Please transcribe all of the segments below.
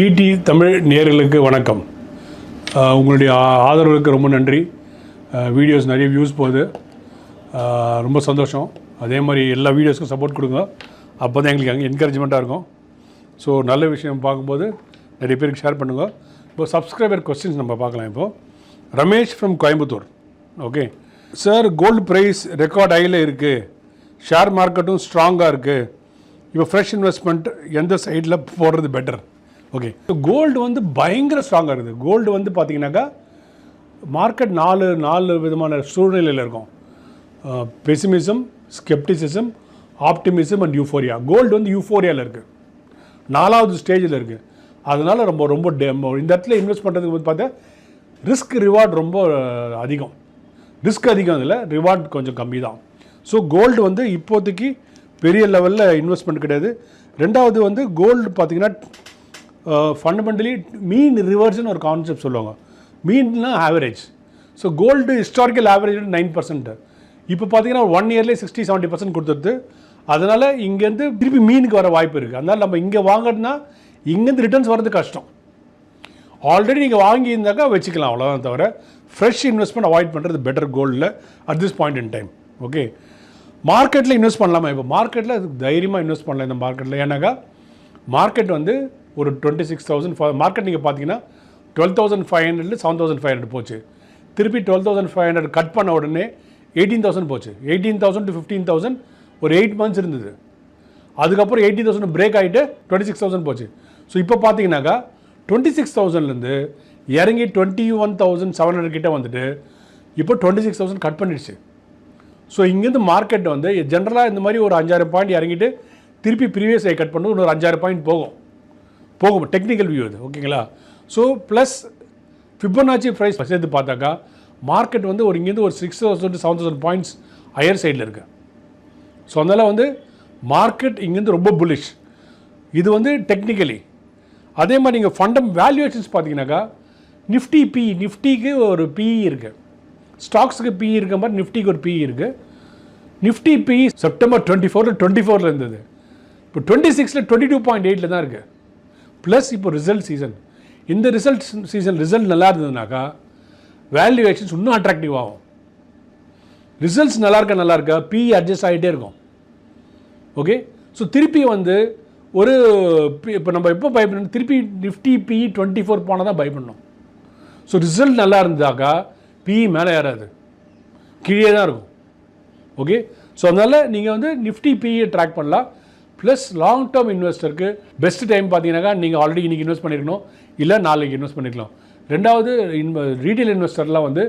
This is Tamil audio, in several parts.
ஈடி தமிழ் நேர்களுக்கு வணக்கம். உங்களுடைய ஆதரவுக்கு ரொம்ப நன்றி. வீடியோஸ் நிறைய வியூஸ் போகுது. ரொம்ப சந்தோஷம். அதே மாதிரி எல்லா வீடியோஸ்க்கும் சப்போர்ட் கொடுங்க. அப்போ தான் எங்களுக்கு அங்கே என்கரேஜ்மெண்ட்டாக இருக்கும். ஸோ நல்ல விஷயம் பார்க்கும்போது நிறைய பேருக்கு ஷேர் பண்ணுங்கள் இப்போ சப்ஸ்கிரைபர் கொஸ்டின்ஸ் நம்ம பார்க்கலாம் இப்போது Ramesh from Coimbatore. Okay sir gold price record ஹையில் இருக்குது ஷேர் மார்க்கெட்டும் ஸ்ட்ராங்காக இருக்குது இப்போ ஃப்ரெஷ் இன்வெஸ்ட்மெண்ட் எந்த சைடில் போடுறது பெட்டர் ஓகே கோல்டு வந்து பயங்கர ஸ்ட்ராங்காக இருக்குது. கோல்டு வந்து பார்த்தீங்கன்னாக்கா மார்க்கெட் நாலு நாலு விதமான சூழ்நிலையில் இருக்கும். Pessimism scepticism optimism and euphoria gold வந்து யூஃபோரியாவில் இருக்குது நாலாவது ஸ்டேஜில் இருக்குது அதனால் ரொம்ப ரொம்ப டே- இந்த இடத்துல இன்வெஸ்ட் பண்ணுறதுக்கு வந்து பார்த்தா ரிஸ்க் ரிவார்ட் ரொம்ப அதிகம். ரிஸ்க் அதிகம் இதில் ரிவார்ட் கொஞ்சம் கம்மி தான். ஸோ கோல்டு வந்து இப்போதைக்கு பெரிய லெவலில் இன்வெஸ்ட்மெண்ட் கிடையாது. ரெண்டாவது வந்து கோல்டு பார்த்தீங்கன்னா ஃபண்டமெண்டலி மீன் ரிவர்ஸ்னு ஒரு கான்செப்ட் சொல்லுவாங்க. மீன்னா average so gold historical average nine percent இப்போ பார்த்தீங்கன்னா ஒன் இயர்லேயே சிக்ஸ்டி செவன்ட்டி பர்சன்ட் கொடுத்துருது. அதனால் இங்கேருந்து திருப்பி மீனுக்கு வர வாய்ப்பு இருக்குது அதனால் நம்ம இங்கே வாங்கினா இங்கேருந்து ரிட்டர்ன்ஸ் வர்றது கஷ்டம். ஆல்ரெடி நீங்கள் வாங்கியிருந்தாக்கா வச்சுக்கலாம் அவ்வளோதான் தவிர ஃப்ரெஷ் இன்வெஸ்ட்மெண்ட் அவாய்ட் பண்ணுறது பெட்டர் கோல்டில் at this point in time okay மார்க்கெட்டில் இன்வெஸ்ட் பண்ணலாமா இப்போ? மார்க்கெட்டில் தைரியமாக இன்வெஸ்ட் பண்ணலாம் இந்த மார்க்கெட்டில் ஏன்னாக்கா மார்க்கெட் வந்து ஒரு டுவெண்ட்டி சிக்ஸ் தௌசண்ட் மார்க்கெட் நீங்கள் பார்த்தீங்கன்னா டுவெல் தௌசண்ட் ஃபைவ் ஹண்ட்ரட்ல செவன் தௌசண்ட் ஃபைவ் ஹண்ட்ரட் போச்சு. திருப்பி twelve thousand five hundred cut பண்ண உடனே எயிட்டீன் தௌசண்ட் போச்சு. Eighteen thousand to fifteen thousand ஒரு எயிட் மந்த்ஸ் இருந்தது. அதுக்கப்புறம் எயிட்டி தௌசண்ட் பிரேக் ஆகிட்டு டுவெண்ட்டி சிக்ஸ் தௌசண்ட் போச்சு. ஸோ இப்போ பார்த்தீங்கன்னாக்கா டுவெண்ட்டி சிக்ஸ் தௌசண்ட்லேருந்து இறங்கி twenty one thousand seven hundred கிட்டே வந்துட்டு இப்போ டுவெண்ட்டி சிக்ஸ் தௌசண்ட் கட் பண்ணிடுச்சு. ஸோ இங்கேருந்து மார்க்கெட் வந்து ஜென்ரலாக இந்த மாதிரி ஒரு அஞ்சாயிரம் பாயிண்ட் இறங்கிட்டு திருப்பி ப்ரீவியஸ் ஐ கட் பண்ணி ஒரு அஞ்சாயிரம் பாயிண்ட் போகும். போகும் டெக்னிக்கல் வியூ இது ஓகேங்களா ஸோ ப்ளஸ் ஃபிபனாச்சி ப்ரைஸ் சேர்த்து பார்த்தாக்கா மார்க்கெட் வந்து ஒரு இங்கேருந்து ஒரு six thousand seven thousand points higher சைடில் இருக்குது ஸோ அதனால் வந்து மார்க்கெட் இங்கேருந்து ரொம்ப புல்லிஷ் இது வந்து டெக்னிக்கலி அதே மாதிரி நீங்கள் ஃபண்டம் வேல்யூவேஷன்ஸ் பார்த்தீங்கன்னாக்கா நிஃப்டி பி நிஃப்டிக்கு ஒரு பிஇ இருக்குது ஸ்டாக்ஸுக்கு பிஇ இருக்க மாதிரி நிஃப்டிக்கு ஒரு பிஇ இருக்குது நிஃப்டி பி செப்டம்பர் டுவெண்ட்டி ஃபோரில் டுவெண்ட்டி ஃபோரில் இருந்தது. இப்போ டுவெண்ட்டி சிக்ஸில் டுவெண்ட்டி டூ பாயிண்ட் எயிட்டில் தான் இருக்குது ப்ளஸ் இப்போ ரிசல்ட் சீசன் இந்த ரிசல்ட் சீசன் ரிசல்ட் நல்லா இருந்ததுனாக்கா வேல்யூவேஷன்ஸ் இன்னும் அட்ராக்டிவ் ஆகும். ரிசல்ட்ஸ் நல்லா இருக்க நல்லா இருக்கா? பி அட்ஜஸ்ட் ஆகிட்டே இருக்கும். ஓகே ஸோ திருப்பி வந்து ஒரு இப்போ நம்ம எப்போ பயப்படணும் திருப்பி நிஃப்டி பி டுவெண்ட்டி ஃபோர் போனால் தான் பயப்படணும் ஸோ ரிசல்ட் நல்லா இருந்தாக்கா பி மேலே ஏறாது. கீழே தான் இருக்கும். ஓகே ஸோ அதனால் நீங்கள் வந்து நிஃப்டி பிஇ ட்ராக் பண்ணலாம். ப்ளஸ் லாங் டேர்ம் இன்வெஸ்டருக்கு பெஸ்ட் டைம் பார்த்தீங்கன்னாக்கா நீங்கள் ஆல்ரெடி இன்றைக்கி இன்வெஸ்ட் பண்ணியிருக்கணும் இல்லை நாளைக்கு இன்வெஸ்ட் பண்ணிக்கலாம். ரெண்டாவது இன்வ ரீட்டைல் இன்வெஸ்டர்லாம் வந்து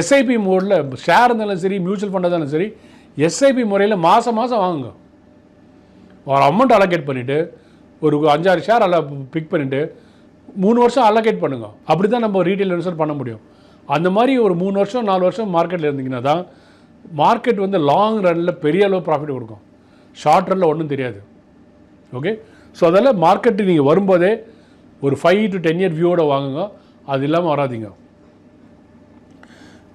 எஸ்ஐபி மோடில் ஷேர் இருந்தாலும் சரி மியூச்சுவல் ஃபண்டாக இருந்தாலும் சரி எஸ்ஐபி முறையில் மாதம் மாதம் வாங்குங்க. ஒரு அமௌண்ட் அலோகேட் பண்ணிவிட்டு ஒரு அஞ்சாறு ஷேர் அல்ல பிக் பண்ணிவிட்டு மூணு வருஷம் அலோகேட் பண்ணுங்க. அப்படி தான் நம்ம ரீட்டைல் இன்வெஸ்டர் பண்ண முடியும். அந்த மாதிரி ஒரு மூணு வருஷம் நாலு வருஷம் மார்க்கெட்டில் இருந்தீங்கன்னா தான் மார்க்கெட் வந்து லாங் ரனில் பெரிய அளவு ப்ராஃபிட் கொடுக்கும். ஷார்ட் ரனில் ஒன்றும் தெரியாது. ஓகே ஸோ அதனால் மார்க்கெட்டு நீங்கள் வரும்போதே ஒரு ஃபைவ் டு டென் இயர் வியூவோட வாங்குங்க. அது இல்லாமல் வராதீங்க.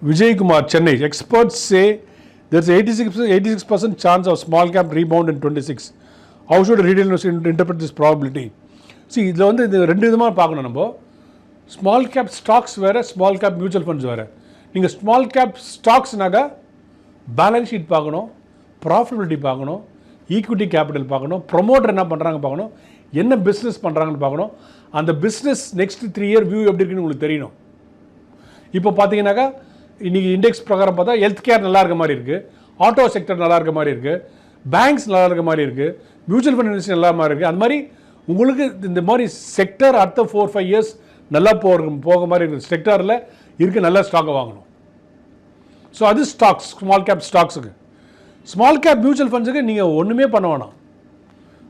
Vijayakumar Chennai. Experts say there's 86 86 percent chance of small cap rebound in 26 how should a retail investor in- interpret this probability? See இதில் வந்து இது ரெண்டு விதமாக பார்க்கணும் நம்ம. ஸ்மால் கேப் ஸ்டாக்ஸ் வேறு ஸ்மால் கேப் மியூச்சுவல் ஃபண்ட்ஸ் வேறு. நீங்கள் ஸ்மால் கேப் ஸ்டாக்ஸ்னாக்க பேலன்ஸ் ஷீட் பார்க்கணும் ப்ராஃபிட்டபிலிட்டி பார்க்கணும் ஈக்விட்டி கேபிட்டல் பார்க்கணும். ப்ரொமோட்டர் என்ன பண்ணுறாங்க பார்க்கணும். என்ன பிஸ்னஸ் பண்ணுறாங்கன்னு பார்க்கணும். அந்த business next three year view எப்படி இருக்குன்னு உங்களுக்கு தெரியணும். இப்போ பார்த்தீங்கன்னாக்கா இன்றைக்கி இண்டெக்ஸ் பிரகாரம் பார்த்தா ஹெல்த் கேர் நல்லா இருக்க மாதிரி இருக்குது ஆட்டோ செக்டர் நல்லா இருக்க மாதிரி இருக்குது பேங்க்ஸ் நல்லா இருக்க மாதிரி இருக்குது மியூச்சுவல் ஃபண்ட் இண்டஸ்ட்ரி நல்லா மாதிரி இருக்குது அந்த மாதிரி உங்களுக்கு இந்த மாதிரி செக்டர் அடுத்த ஃபோர் ஃபைவ் இயர்ஸ் நல்லா போகிற போக மாதிரி இருக்குது செக்டரில் இருக்க நல்ல ஸ்டாக்கை வாங்கணும். ஸோ அது ஸ்டாக்ஸ் ஸ்மால் கேப் ஸ்டாக்ஸுக்கு ஸ்மால் கேப் மியூச்சுவல் ஃபண்ட்ஸுக்கு நீங்கள் ஒன்றுமே பண்ண வேணாம்.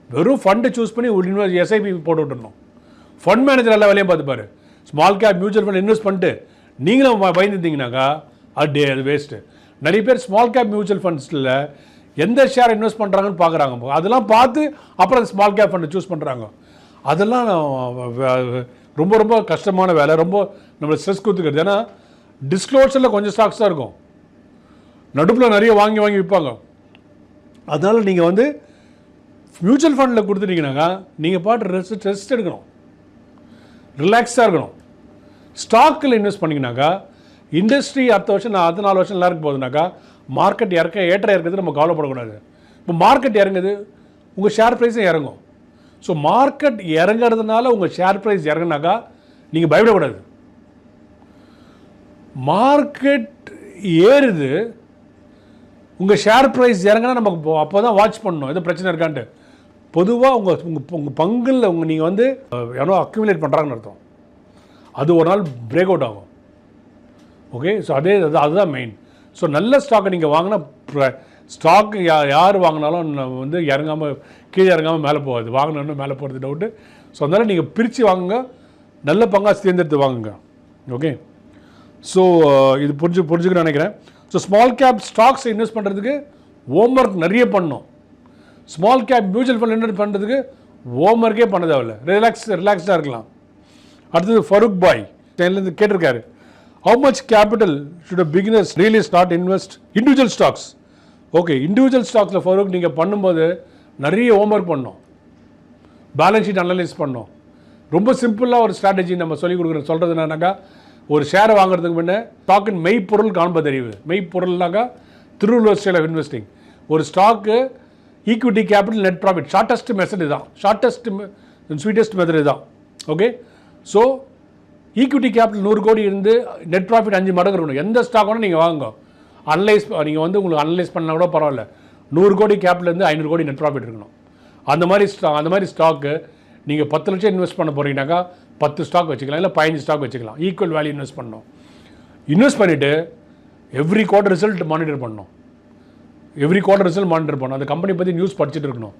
வெறும் ஃபண்டை சூஸ் பண்ணி ஒரு இன்வெஸ்ட் எஸ்ஐபி போட்டு விட்டுணும் ஃபண்ட் மேனேஜர் எல்லா வேலையும் பார்த்துப்பாரு small cap mutual fund invest பண்ணிட்டு நீங்களும் பயந்துருந்தீங்கனாக்கா பயந்துருந்தீங்கன்னாக்கா அது அது வேஸ்ட்டு நிறைய பேர் ஸ்மால் கேப் மியூச்சுவல் ஃபண்ட்ஸில் எந்த ஷேர் இன்வெஸ்ட் பண்ணுறாங்கன்னு பார்க்குறாங்க அதெல்லாம் பார்த்து அப்புறம் அந்த ஸ்மால் கேப் ஃபண்டை சூஸ் பண்ணுறாங்க அதெல்லாம் நான் ரொம்ப ரொம்ப கஷ்டமான வேலை. ரொம்ப நம்மளை ஸ்ட்ரெஸ் கொடுத்துக்கிறது. ஏன்னா டிஸ்க்ளோசரில் கொஞ்சம் ஸ்டாக்ஸ் தான் இருக்கும். நடுப்பில் நிறைய வாங்கி வாங்கி விற்பாங்க அதனால் நீங்கள் வந்து மியூச்சுவல் ஃபண்டில் கொடுத்துட்டீங்கன்னாக்கா நீங்கள் பாட்டு ரெஸ்ட் ரெஸ்ட் எடுக்கணும். ரிலாக்ஸாக இருக்கணும். ஸ்டாக்கில் இன்வெஸ்ட் பண்ணிங்கனாக்கா இண்டஸ்ட்ரி அடுத்த வருஷம் நான் அடுத்த நாலு வருஷம் நல்லா இருக்க போகுதுனாக்கா மார்க்கெட் இறக்க ஏற்ற இறக்குது நம்ம கவலைப்படக்கூடாது. இப்போ மார்க்கெட் இறங்குது உங்கள் ஷேர் ப்ரைஸும் இறங்கும். ஸோ மார்க்கெட் இறங்குறதுனால உங்கள் ஷேர் ப்ரைஸ் இறங்குனாக்கா நீங்கள் பயப்படக்கூடாது. மார்க்கெட் ஏறுது உங்கள் ஷேர் ப்ரைஸ் இறங்கினா நமக்கு அப்போ தான் வாட்ச் பண்ணணும். எதுவும் பிரச்சனை இருக்கான்ட்டு. பொதுவாக உங்கள் உங்கள் உங்கள் பங்கில் உங்கள் நீங்கள் வந்து யாரோ அக்யூமுலேட் பண்ணுறாங்கன்னு அர்த்தம். அது ஒரு நாள் பிரேக் அவுட் ஆகும். ஓகே ஸோ அதே அது அதுதான் மெயின் ஸோ நல்ல ஸ்டாக்கை நீங்கள் வாங்கினா ஸ்டாக் யா யார் வாங்கினாலும் வந்து இறங்காமல் கீழே இறங்காமல் மேலே போகாது. வாங்கினோன்னு மேலே போகிறது டவுட்டு ஸோ அதனால் நீங்கள் பிரித்து வாங்குங்க. நல்ல பங்காக தேர்ந்தெடுத்து வாங்குங்க. ஓகே ஸோ இது புரிஞ்சு புரிஞ்சுக்கணும்னு நினைக்கிறேன். So small cap stocks invest பண்ணுறதுக்கு ஹோம்ஒர்க் நிறைய பண்ணும். Small cap mutual fund invest பண்ணுறதுக்கு ஹோம்ஒர்க்கே பண்ண தேவையில்ல ரிலாக்ஸ் ரிலாக்ஸ்டாக இருக்கலாம். அடுத்தது ஃபருக் பாய் இருந்து கேட்டிருக்காரு. How much capital should a beginners really start invest individual stocks okay individual ஸ்டாக்ஸில் Farooq நீங்கள் பண்ணும்போது நிறைய ஹோம்ஒர்க் பண்ணோம். பேலன்ஸ் ஷீட் அனலைஸ் பண்ணோம். ரொம்ப சிம்பிளாக ஒரு ஸ்ட்ராட்டஜி நம்ம சொல்லிக் கொடுக்குறோம். சொல்கிறது என்னன்னாக்கா ஒரு ஷேரை வாங்குறதுக்கு முன்னே ஸ்டாக்கின் மெய்ப்பொருள் காண்பதறிவு. மெய்ப்பொருள்னாக்கா திருவள்ளுவர் ஸ்டைல் ஆஃப் இன்வெஸ்டிங் ஒரு stock equity capital net profit shortest method இதுதான். ஷார்ட்டஸ்ட் ஸ்வீட்டஸ்ட் மெத்தட் இதுதான். ஓகே ஸோ ஈக்விட்டி கேபிட்டல் நூறு கோடி இருந்து நெட் ப்ராஃபிட் அஞ்சு மடங்கு இருக்கணும். எந்த ஸ்டாக் வேணால் நீங்கள் வாங்குங்க. அனலைஸ் நீங்கள் வந்து உங்களுக்கு அனலைஸ் பண்ணால் கூட பரவாயில்ல. நூறு கோடி capital இருந்து ஐநூறு கோடி நெட் ப்ராஃபிட் இருக்கணும். அந்த மாதிரி ஸ்டா அந்த மாதிரி ஸ்டாக்கு நீங்கள் பத்து லட்சம் இன்வெஸ்ட் பண்ண போகிறீங்கனாக்கா பத்து ஸ்டாக் வச்சுக்கலாம் இல்லை பதினஞ்சு ஸ்டாக் வச்சுக்கலாம். ஈக்குவல் வேல்யூ இன்வெஸ்ட் பண்ணணும். இன்வெஸ்ட் பண்ணிவிட்டு எவ்ரி குவார்டர் ரிசல்ட் மானிட்டர் பண்ணோம் எவ்ரி குவார்டர் ரிசல்ட் மானிட்டர் பண்ணோம் அந்த கம்பெனி பற்றி நியூஸ் படிச்சுட்டு இருக்கணும்.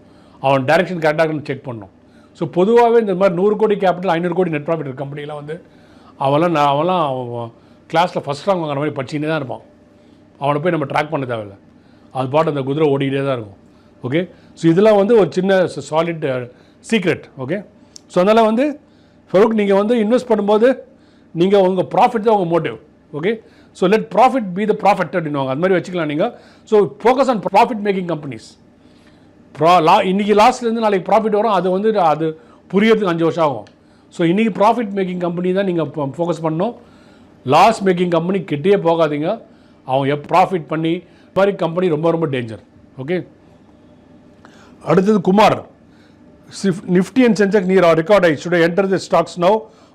அவன் டைரக்ஷன் கரெக்டாக செக் பண்ணணும். ஸோ பொதுவாகவே இந்த மாதிரி நூறு கோடி கேபிட்டல் ஐநூறு கோடி நெட் ப்ராஃபிட் இருக்க கம்பெனிலாம் வந்து அவன்லாம் நான் அவன்லாம் அவன் கிளாஸில் ஃபஸ்ட் ரேங்க் வாங்குற மாதிரி படிச்சுக்கிட்டே தான் இருப்பான். அவனை போய் நம்ம ட்ராக் பண்ண தேவையில்ல. அது பாட்டு அந்த குதிரை ஓடிக்கிட்டே தான் இருக்கும். ஓகே ஸோ இதெல்லாம் வந்து ஒரு சின்ன சாலிட் சீக்ரெட் ஓகே ஸோ அதனால் வந்து ஃபருக் நீங்கள் வந்து இன்வெஸ்ட் பண்ணும்போது நீங்கள் உங்கள் ப்ராஃபிட் தான் உங்கள் motive okay so let profit be the profit அப்படின்வாங்க அது மாதிரி வச்சுக்கலாம் நீங்கள் so focus on profit making companies ப்ரா லா இன்றைக்கி லாஸ்ட்லேருந்து நாளைக்கு ப்ராஃபிட் வரும். அது வந்து அது புரியறதுக்கு அஞ்சு வருஷம் ஆகும். ஸோ இன்றைக்கி ப்ராஃபிட் மேக்கிங் கம்பெனி தான் நீங்கள் ஃபோக்கஸ் பண்ணணும். லாஸ் மேக்கிங் கம்பெனி கிட்டேயே போகாதீங்க. அவன் எப் ப்ராஃபிட் பண்ணி மாதிரி கம்பெனி ரொம்ப ரொம்ப டேஞ்சர் ஓகே அடுத்தது Kumar. Nifty and Sensex near or record I should enter the stocks no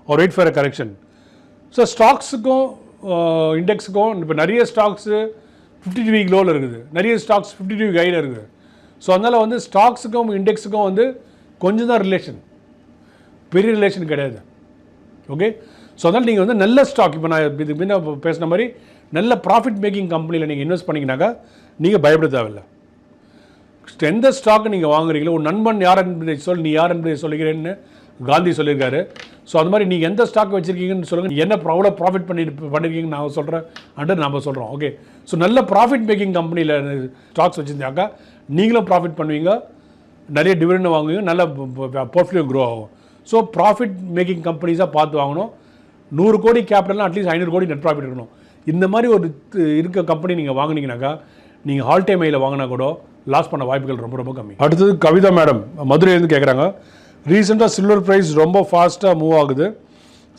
or wait for a correction so ஸ்டாக்ஸுக்கும் இண்டெக்ஸுக்கும் இப்போ நிறைய ஸ்டாக்ஸு ஃபிஃப்டி டூ வீக் லோவில் இருக்குது. நிறைய ஸ்டாக்ஸ் ஃபிஃப்டி டூ வீக் ஹையில் இருக்குது. ஸோ அதனால் வந்து ஸ்டாக்ஸுக்கும் இண்டெக்ஸுக்கும் வந்து கொஞ்சம் தான் ரிலேஷன் பெரிய ரிலேஷன் கிடையாது. ஓகே ஸோ அதனால் நீங்கள் வந்து நல்ல ஸ்டாக் இப்போ நான் இது முன்ன பேசின மாதிரி நல்ல ப்ராஃபிட் மேக்கிங் கம்பெனியில் நீங்கள் இன்வெஸ்ட் பண்ணிங்கனாக்கா நீங்கள் பயப்பட தேவையில்லை. எந்த ஸ்டாக் நீங்கள் வாங்குறீங்களோ ஒரு நண்பன் யார் என்பதை சொல் நீ யார் என்பதை சொல்லுகிறேன்னு காந்தி சொல்லியிருக்காரு. ஸோ அது மாதிரி நீங்கள் எந்த ஸ்டாக் வச்சுருக்கீங்கன்னு சொல்லுங்கள் என்ன எவ்வளோ ப்ராஃபிட் பண்ணி பண்ணியிருக்கீங்கன்னு நான் சொல்கிறேன் அண்டு நம்ம சொல்கிறோம் ஓகே ஸோ நல்ல ப்ராஃபிட் மேக்கிங் கம்பெனியில் ஸ்டாக்ஸ் வச்சுருந்தாக்கா நீங்களும் ப்ராஃபிட் பண்ணுவீங்க. நிறைய டிவிடெண்ட் வாங்குவீங்க. நல்ல போர்ட்ஃபோலியோ க்ரோ ஆகும். ஸோ ப்ராஃபிட் மேக்கிங் கம்பெனிஸாக பார்த்து வாங்கணும். நூறு கோடி கேபிட்டல்னால் அட்லீஸ்ட் ஐநூறு கோடி நெட் ப்ராஃபிட் இருக்கணும். இந்த மாதிரி ஒரு இருக்க கம்பெனி நீங்கள் வாங்கினீங்கனாக்கா நீங்கள் ஹால் டைம் மையில் வாங்கினா கூட லாஸ் பண்ண வாய்ப்புகள் ரொம்ப ரொம்ப கம்மி. அடுத்தது கவிதா மேடம் மதுரையிலேருந்து கேட்குறாங்க ரீசெண்டாக சில்வர் ப்ரைஸ் ரொம்ப ஃபாஸ்ட்டாக மூவ் ஆகுது.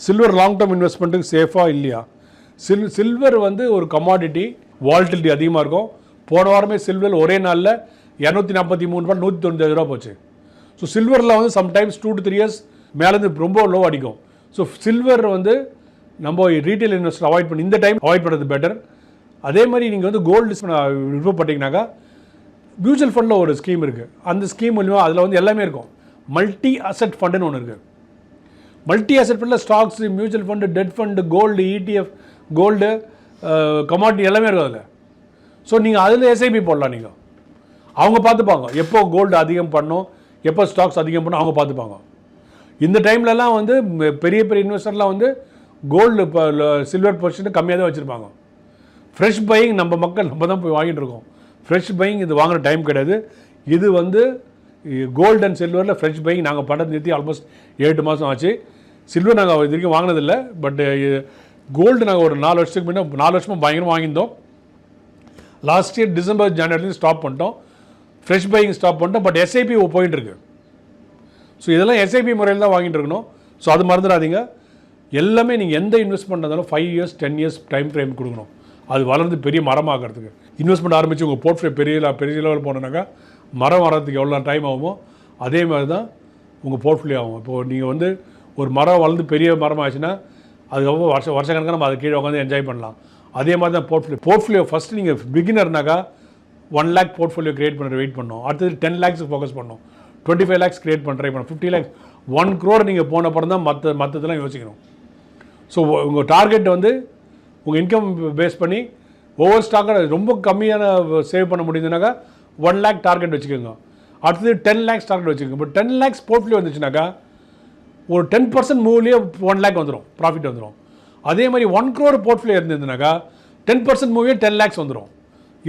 சில்வர் லாங் டேர்ம் இன்வெஸ்ட்மெண்ட்டுக்கு சேஃபாக இல்லையா? சில் சில்வர் வந்து ஒரு கமாடிட்டி வால்டிலிட்டி அதிகமாக இருக்கும். போன வாரமே சில்வர் ஒரே நாளில் இரநூத்தி நாற்பத்தி மூணு ரூபா நூற்றி தொண்ணூற்றி ரூபா போச்சு. ஸோ சில்வரில் வந்து sometimes two to three years மேலேருந்து ரொம்ப லோ அடிக்கும். ஸோ சில்வர் வந்து நம்ம ரீட்டைல் இன்வெஸ்டர் அவாய்ட் பண்ணி இந்த டைம் அவாய்ட் பண்ணுறது பெட்டர் அதே மாதிரி நீங்கள் வந்து கோல்டு விருப்பப்பட்டீங்கன்னாக்கா மியூச்சுவல் ஃபண்டில் ஒரு ஸ்கீம் இருக்குது அந்த ஸ்கீம் மூலிமா அதில் வந்து எல்லாமே இருக்கும். மல்டி அசெட் ஃபண்டுன்னு ஒன்று இருக்குது மல்டி அசெட் ஃபண்டில் stocks mutual fund debt fund gold ETF gold commodity எல்லாமே இருக்கும் அதில். ஸோ நீங்கள் அதில் எஸ்ஐபி போடலாம் நீங்கள் அவங்க பார்த்துப்பாங்க. எப்போ கோல்டு அதிகம் பண்ணும் எப்போ ஸ்டாக்ஸ் அதிகம் பண்ணும் அவங்க பார்த்துப்பாங்க. இந்த டைம்லலாம் வந்து பெரிய பெரிய இன்வெஸ்டர்லாம் வந்து கோல்டு இப்போ சில்வர் பொசிஷன் கம்மியாக தான் வச்சுருப்பாங்க. ஃப்ரெஷ் பையிங் நம்ம மக்கள் நம்ம தான் போய் வாங்கிட்டு இருக்கோம். ஃப்ரெஷ் பையிங் இது வாங்குற டைம் கிடையாது. இது வந்து கோல்டு அண்ட் சில்வரில் ஃப்ரெஷ் பையிங் நாங்கள் பணத்தை நிறுத்தி ஆல்மோஸ்ட் ஏழு மாதம் ஆச்சு. சில்வர் நாங்கள் இது வரைக்கும் வாங்கினதில்லை. பட் கோல்டு நாங்கள் ஒரு நாலு வருஷத்துக்கு முன்னே நாலு வருஷமாக பயங்கரமாக வாங்கியிருந்தோம். லாஸ்ட் இயர் டிசம்பர் ஜனவரிலேருந்து ஸ்டாப் பண்ணிட்டோம். ஃப்ரெஷ் பையிங் ஸ்டாப் பண்ணிட்டோம். பட் எஸ்ஐபி போயின்னு இருக்கு. ஸோ இதெல்லாம் எஸ்ஐபி முறையில் தான் வாங்கிட்டு இருக்கணும். ஸோ அது மறந்துடாதீங்க. எல்லாமே நீங்கள் எந்த invest பண்ணுறதாலும் five years ten years time frame கொடுக்கணும். அது வளர்ந்து பெரிய மரமாகிறதுக்கு இன்வெஸ்ட்மெண்ட் ஆரம்பித்து உங்கள் போர்ட்ஃபோலியோ பெரிய பெரிய லெவல் போனோன்னாக்கா மரம் வர்றதுக்கு எவ்வளோ டைம் ஆகுமோ அதே மாதிரி தான் உங்கள் போர்ட்ஃபோலியோ ஆகும். இப்போது நீங்கள் வந்து ஒரு மரம் வளர்ந்து பெரிய மரம் ஆச்சுன்னா அதுக்கப்புறம் வருஷம் வருஷக்கணக்காக நம்ம அது கீழே உட்காந்து என்ஜாய் பண்ணலாம். அதே மாதிரி தான் போர்ட்ஃபோலியோ போர்ட்ஃபோலியோ ஃபஸ்ட்டு நீங்கள் பிகினர்னாக்கா ஒன் லேக் போர்ட்ஃபோலியோ கிரியேட் பண்ணுற வெயிட் பண்ணோம். அடுத்தது டென் லேக்ஸ் ஃபோக்கஸ் பண்ணோம். டுவெண்ட்டி ஃபைவ் லேக்ஸ் கிரியேட் பண்ணுற பண்ணோம். ஃபிஃப்டி லேக்ஸ் ஒன் க்ரோர் நீங்கள் போன அப்புறம் தான் மற்ற மற்றதெல்லாம் யோசிக்கணும். ஸோ உங்கள் டார்கெட் வந்து உங்கள் இன்கம் பேஸ் பண்ணி ஒவ்வொரு ஸ்டாக்கை ரொம்ப கம்மியான சேவ் பண்ண முடியுதுனாக்கா ஒன் லேக் டார்கெட் வச்சுக்கோங்க. அடுத்தது டென் லேக்ஸ் டார்கெட் வச்சுக்கோங்க. இப்போ டென் லேக்ஸ் போர்ட்ஃபோலியோ வந்துச்சுனாக்கா ஒரு டென் பர்சன்ட் மூவ்லேயே ஒன் லேக் வந்துடும் ப்ராஃபிட் வந்துடும் அதே மாதிரி ஒன் க்ரோர் போர்ட்ஃபிலியோ இருந்ததுனாக்கா டென் பர்சன்ட் மூவியே டென் லேக்ஸ் வந்துடும்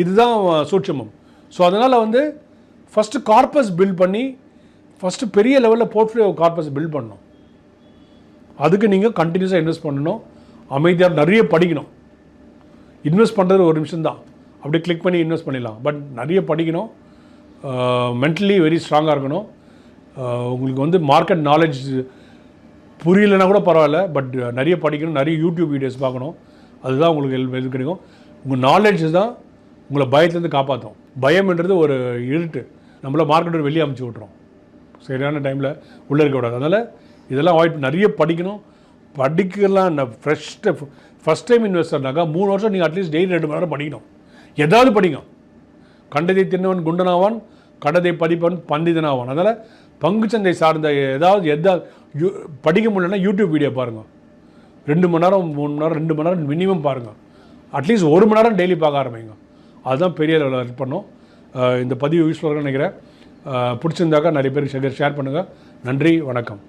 இதுதான் சூட்சமம். ஸோ அதனால் வந்து ஃபஸ்ட்டு கார்பஸ் பில்ட் பண்ணி ஃபஸ்ட்டு பெரிய லெவலில் போர்ட்ஃபோலியோ கார்பஸ் பில்ட் பண்ணணும். அதுக்கு நீங்கள் கண்டினியூஸாக இன்வெஸ்ட் பண்ணணும். அமைதியாக நிறைய படிக்கணும். இன்வெஸ்ட் பண்ணுறது ஒரு நிமிஷம் தான். அப்படியே கிளிக் பண்ணி இன்வெஸ்ட் பண்ணிடலாம். பட் நிறைய படிக்கணும். மென்டலி வெரி ஸ்ட்ராங்காக இருக்கணும். உங்களுக்கு வந்து மார்க்கெட் நாலேஜ் புரியலைன்னா கூட பரவாயில்ல. பட் நிறைய படிக்கணும். நிறைய யூடியூப் வீடியோஸ் பார்க்கணும். அதுதான் உங்களுக்கு ஹெல்ப் இது கிடைக்கும். உங்கள் நாலேஜ் தான் உங்களை பயத்துலேருந்து காப்பாற்றும். பயம்ன்றது ஒரு இருட்டு. நம்மள மார்க்கெட் வெளியே அமுச்சு விட்றோம் சரியான டைமில் உள்ளே இருக்கக்கூடாது அதனால் இதெல்லாம் அவாய்ட் நிறைய படிக்கணும். படிக்கலாம். இந்த ஃப்ரெஷ் ஃபஸ்ட் டைம் இன்வெஸ்டர்னாக்கா மூணு வருஷம் நீங்கள் அட்லீஸ்ட் டெய்லி ரெண்டு மணி நேரம் படிக்கணும். ஏதாவது படிங்க கண்டதை தின்னவன் குண்டனாவான் கடதை பதிப்பவன் பந்திதனாவான் அதனால் பங்குச்சந்தை சார்ந்த ஏதாவது எதா யூ படிக்க முடியலன்னா யூடியூப் வீடியோ பாருங்கள் ரெண்டு மணி நேரம் மூணு மணி நேரம் ரெண்டு மணி நேரம் மினிமம் பாருங்கள் அட்லீஸ்ட் ஒரு மணி நேரம் டெய்லி பார்க்க ஆரம்பிங்க. அதுதான் பெரிய லெவலில் ஹெல்ப் பண்ணோம். இந்த பதிவு யூஸ்ஃபுல்லாக நினைக்கிறேன். பிடிச்சிருந்தாக்கா நிறைய பேருக்கு ஷேர் பண்ணுங்கள் நன்றி வணக்கம்.